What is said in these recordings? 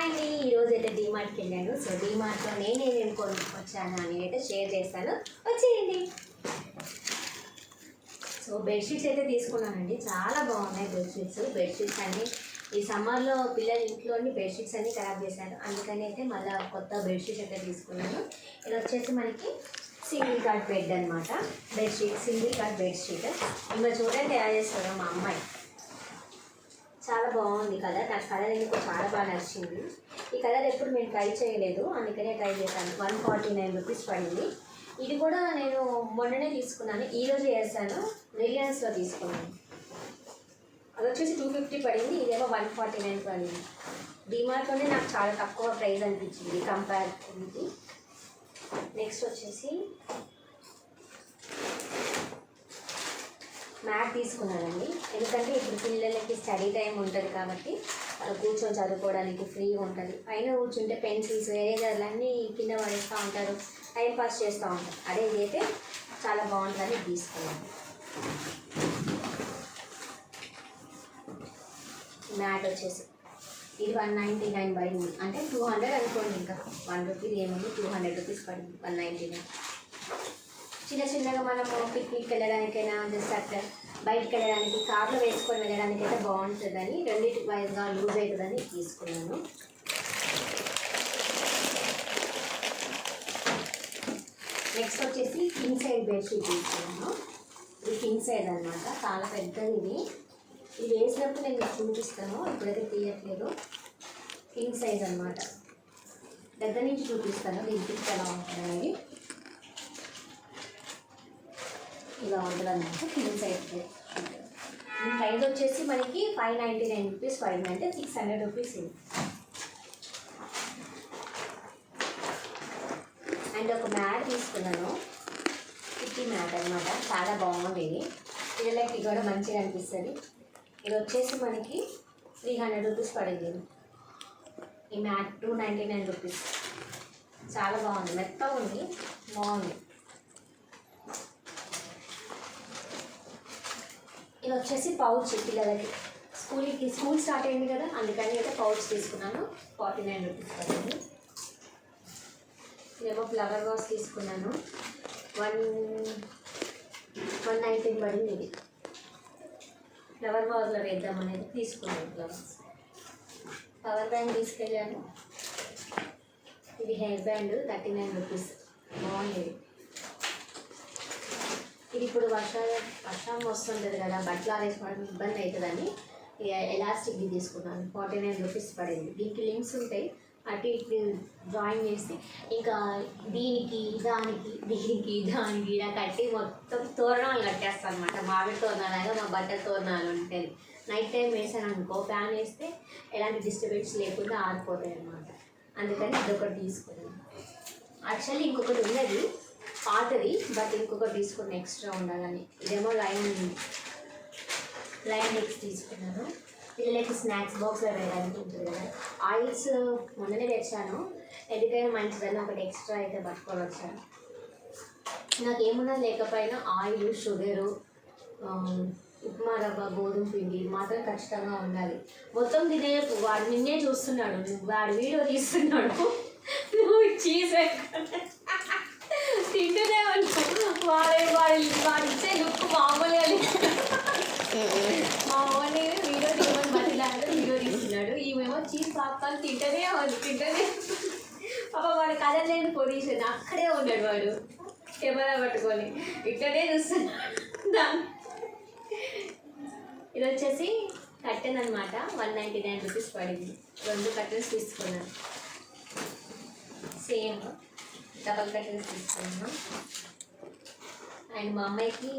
Hi అండి. ఈరోజు అయితే డీమార్ట్కి వెళ్ళాను. సో డీమార్ట్లో నేనేమేమి కొనుక్కొచ్చాను వచ్చాను అని అయితే షేర్ చేస్తాను వచ్చేయండి. సో బెడ్షీట్స్ అయితే తీసుకున్నానండి. చాలా బాగున్నాయి బెడ్షీట్స్ బెడ్షీట్స్ అన్ని ఈ సమ్మర్లో పిల్లలు ఇంట్లోని బెడ్షీట్స్ అన్నీ ఖరాబ్ చేశాను అందుకని అయితే మళ్ళీ కొత్త బెడ్షీట్స్ అయితే తీసుకున్నాను. ఇది వచ్చేసి మనకి సింగిల్ కార్డ్ బెడ్ అనమాట బెడ్షీట్ సింగిల్ కార్డ్ బెడ్షీట్ ఇంకా చూడండి తయారు చేస్తారు మా అమ్మాయి? చాలా బాగుంది కలర్. నాకు కలర్ ఎందుకు చాలా బాగా నచ్చింది. ఈ కలర్ ఎప్పుడు నేను ట్రై చేయలేదు. అందుకనే ట్రై చేశాను. వన్ ఫార్టీ నైన్ రూపీస్ పడింది. ఇది కూడా నేను మొన్ననే తీసుకున్నాను. ఈరోజు వేసాను. రిలయన్స్లో తీసుకున్నాను. అది వచ్చేసి టూ ఫిఫ్టీ పడింది. ఇదేమో వన్ ఫార్టీ నైన్ పడింది. డిమార్ట్లోనే నాకు చాలా తక్కువ ప్రైస్ అనిపించింది. కంపేర్ నెక్స్ట్ వచ్చేసి మ్యాట్ తీసుకున్నానండి. ఎందుకంటే ఇప్పుడు పిల్లలకి స్టడీ టైం ఉంటుంది కాబట్టి వాళ్ళు కూర్చొని చదువుకోవడానికి ఫ్రీగా ఉంటుంది. పైన కూర్చుంటే పెన్సిల్స్ ఎరేజర్లు అన్నీ కింద పడేస్తూ ఉంటారు. టైం పాస్ చేస్తూ ఉంటారు. అదే ఇదైతే చాలా బాగుంటుందని తీసుకున్నాను. మ్యాట్ వచ్చేసి ఇది వన్ నైంటీ నైన్ పడింది. అంటే టూ హండ్రెడ్ అనుకోండి ఇంకా. వన్ రూపీస్ ఏముంది? టూ హండ్రెడ్ రూపీస్ పడింది. One ninety nine. చిన్న చిన్నగా మనము పిక్నిక్ వెళ్ళడానికైనా జస్ట్ అట్లా బయటకు వెళ్ళడానికి కార్లో వేసుకొని వెళ్ళడానికి అయితే బాగుంటుందని రెండింటి వైజ్గా లూజ్ అవుతుందని తీసుకున్నాను. నెక్స్ట్ వచ్చేసి కింగ్ సైడ్ బెడ్షీట్ తీసుకున్నాను. ఇది కింగ్ సైడ్ అనమాట చాలా పెద్దది ఇది. ఇది వేసినప్పుడు నేను మీకు చూపిస్తాను ఇప్పుడైతే తీయట్లేదు. కింగ్ సైజ్ అనమాట దగ్గర నుంచి చూపిస్తాను దీనికి ఎలా ఉంటుంది అనేది ఇలా ఉంటుంది అనమాట కింగ్ సైజ్ ఈ ప్రైస్ వచ్చేసి మనకి five ninety nine rupees five అంటే సిక్స్ హండ్రెడ్ రూపీస్ ఇది అండ్ ఒక మ్యాట్ తీసుకున్నాను. కిట్టి మ్యాట్ అనమాట చాలా బాగుంది. ఇది పిల్లలకి కూడా మంచిగా అనిపిస్తుంది. ఇది వచ్చేసి మనకి త్రీ హండ్రెడ్ రూపీస్ పడింది. ఈ mat two ninety nine rupees. చాలా బాగుంది. మెత్తగా ఉంది. బాగుంది. ఇది వచ్చేసి పౌచ్ పిల్లలకి స్కూల్కి స్కూల్ స్టార్ట్ అయింది కదా అందుకని అయితే పౌచ్ తీసుకున్నాను. ఫార్టీ నైన్ రూపీస్ పడింది. ఇదేమో ఫ్లవర్ వాస్ తీసుకున్నాను. వన్ వన్ నైన్టీన్ పడింది ఇది. ఫ్లవర్ వాజ్లో వేద్దాం అనేది తీసుకున్నాను ఫ్లవర్స్ పవర్ బ్యాంక్ తీసుకెళ్ళాను. ఇది hair band thirty nine rupees బాగుంది ఇప్పుడు వర్షాలు వర్షం వస్తుంటుంది కదా బట్టలు ఆరేసుకోవడం ఇబ్బంది అవుతుందని ఇక ఎలాస్టిక్ది తీసుకున్నాను. ఫార్టీ నైన్ రూపీస్ పడింది. దీనికి లింక్స్ ఉంటాయి. అటు ఇటు డ్రాయింగ్ చేస్తే ఇంకా దీనికి దానికి దీనికి దానికి ఇలా కట్టి మొత్తం తోరణాలు కట్టేస్తాను అనమాట మామిడి తోరణాలుగా మా బట్టల తోరణాలు ఉంటాయి. నైట్ టైం వేసాను అనుకో ఫ్యాన్ వేస్తే ఎలాంటి డిస్టర్బెన్స్ లేకుండా ఆరిపోతాయి అనమాట అందుకని ఇదొకటి తీసుకున్నాను. యాక్చువల్లీ ఇంకొకటి ఉన్నది. పాతది బట్ ఇంకొకటి తీసుకున్న ఎక్స్ట్రా ఉండాలని. ఇదేమో లైన్ లైన్ ఎక్స్ తీసుకున్నాను. పిల్లలకి స్నాక్స్ బాక్స్లో వేయడానికి ఉంటుంది కదా. ఆయిల్స్ మొన్ననే తెచ్చాను. ఎందుకైనా మంచిదని ఒకటి ఎక్స్ట్రా అయితే పట్టుకొని వచ్చాను. నాకు ఏమున్నా లేకపోయినా ఆయిల్ షుగరు um, ఉప్మా రవ్వ గోధుమ పిండి మాత్రం ఖచ్చితంగా ఉండాలి. మొత్తం తినే వాడు నిన్నే చూస్తున్నాడు. వాడు వీడియో తీస్తున్నాడు. నువ్వు చీజ్ తింటూనే వాళ్ళు వాడే వాడు వాడు ఇచ్చే లుక్ మామూలుగా మా అమ్మని వీడియో తీయమని మధ్యలో వీడియో తీస్తున్నాడు. ఈమెమో చీజ్ పాప్కార్న్ తింటూనే వాళ్ళు తింటూనే. పాప వాడు కదలేని పొజిషన్ అక్కడే ఉన్నాడు వాడు. కెమెరా పట్టుకొని. ఇక్కడే చూస్తున్నాడు. దాన్ని ఇది వచ్చేసి కట్టెన్ అనమాట వన్ నైంటీ నైన్ రూపీస్ పడింది. రెండు కట్టెన్స్ తీసుకున్నాను. సేమ్. డబల్ కట్టెన్స్ తీసుకున్నాను. అండ్ మా అమ్మాయికి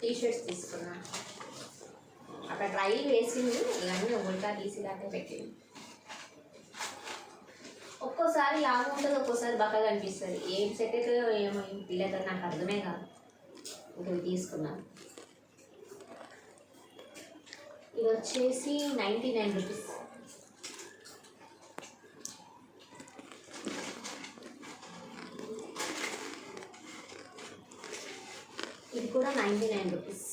టీ షర్ట్స్ తీసుకున్నాను. అక్కడ ట్రై వేసింది ఇవన్నీ ఉల్టా తీసి దాకా పెట్టింది. ఒక్కోసారి లాగా ఉంటుంది ఒక్కోసారి బక్కగా అనిపిస్తుంది. ఏం సెట్ అవుతుందో ఏమో ఈ పిల్లతో నాకు అర్థమే కాదు. ఇంక తీసుకున్నాను. ఇది వచ్చేసి నైంటీ నైన్ రూపీస్ ఇది కూడా నైంటీ నైన్ రూపీస్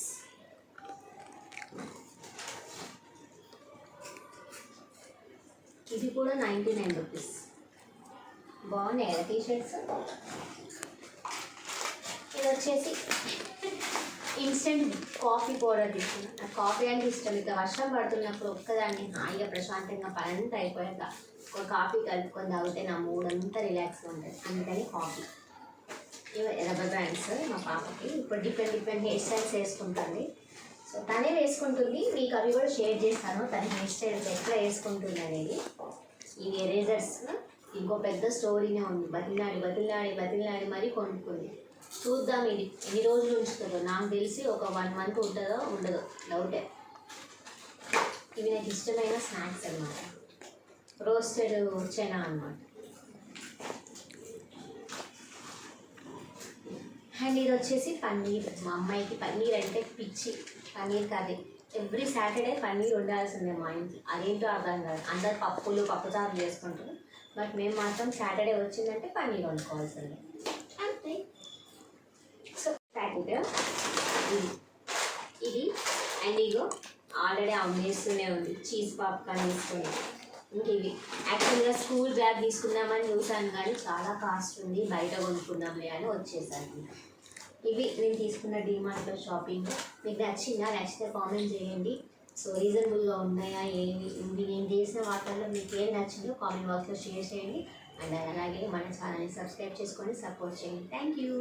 ఇది కూడా నైంటీ నైన్ రూపీస్ బాగున్నాయి కదా టీ షర్ట్స్ ఇది వచ్చేసి ఇన్స్టెంట్ కాఫీ పౌడర్ తీసుకున్నాను నాకు కాఫీ అంటే ఇష్టం. ఇక వర్షం పడుతున్నప్పుడు ఒక్కదాన్ని హాయిగా ప్రశాంతంగా పని అంతా అయిపోయాక ఒక కాఫీ కలుపుకొని తాగితే నా మూడ్ అంతా రిలాక్స్గా ఉంటుంది. అందుకని కాఫీ రబ్బర్ బ్యాండ్స్ మా పాపకి. ఇప్పుడు డిఫరెంట్ డిఫరెంట్ హెయిర్ స్టైల్స్ వేసుకుంటుంది. సో తనే వేసుకుంటుంది. మీకు అవి కూడా షేర్ చేస్తాను. తన హెయిర్ స్టైల్స్ ఎట్లా వేసుకుంటుంది అనేది. ఇవి ఎరేజర్స్ ఇంకో పెద్ద స్టోరీనే ఉంది. బతిలాడి బతిలాడి బతిలాడి మరీ కొనుక్కుంది. చూద్దాం ఇది ఎన్ని రోజులు ఉంచుతుందో. నాకు తెలిసి ఒక వన్ మంత్ ఉంటుందో ఉండదో. డౌటే. ఇవి నాకు ఇష్టమైన స్నాక్స్ అన్నమాట. రోస్టెడ్ చెనా అనమాట అండ్ ఇది వచ్చేసి పన్నీర్. మా అమ్మాయికి పన్నీర్ అంటే పిచ్చి. Paneer curry. Every Saturday paneer ఉండాల్సిందే మా ఇంట్లో. అదేంటో అర్థం కాదు. అందరు పప్పులు పప్పుచారు చేసుకుంటారు. బట్ మేము మాత్రం సాటర్డే వచ్చిందంటే పన్నీర్ వండుకోవాల్సిందే. అంతే. సో ప్యాకెట్ ఇది. ఇది. అండ్ ఇగో ఆల్రెడీ అమ్మేస్తూనే ఉంది. చీజ్ పాప్కార్న్ తీసుకుని ఇంక ఇవి. యాక్చువల్గా స్కూల్ బ్యాగ్ తీసుకుందామని చూసాను కానీ చాలా కాస్ట్ ఉంది. బయట కొనుక్కుందాంలే అని వచ్చేసాను. ఇవి నేను తీసుకున్న డిమార్ట్లో షాపింగ్ మీకు నచ్చిందా నచ్చితే కామెంట్ చేయండి. సో రీజనబుల్గా ఉన్నాయా ఏమి నేను చేసిన వాటిల్లో మీకు ఏం నచ్చిందో కామెంట్ బాక్స్లో షేర్ చేయండి. అండ్ అలాగే మన ఛానల్ని సబ్స్క్రైబ్ చేసుకొని సపోర్ట్ చేయండి. Thank you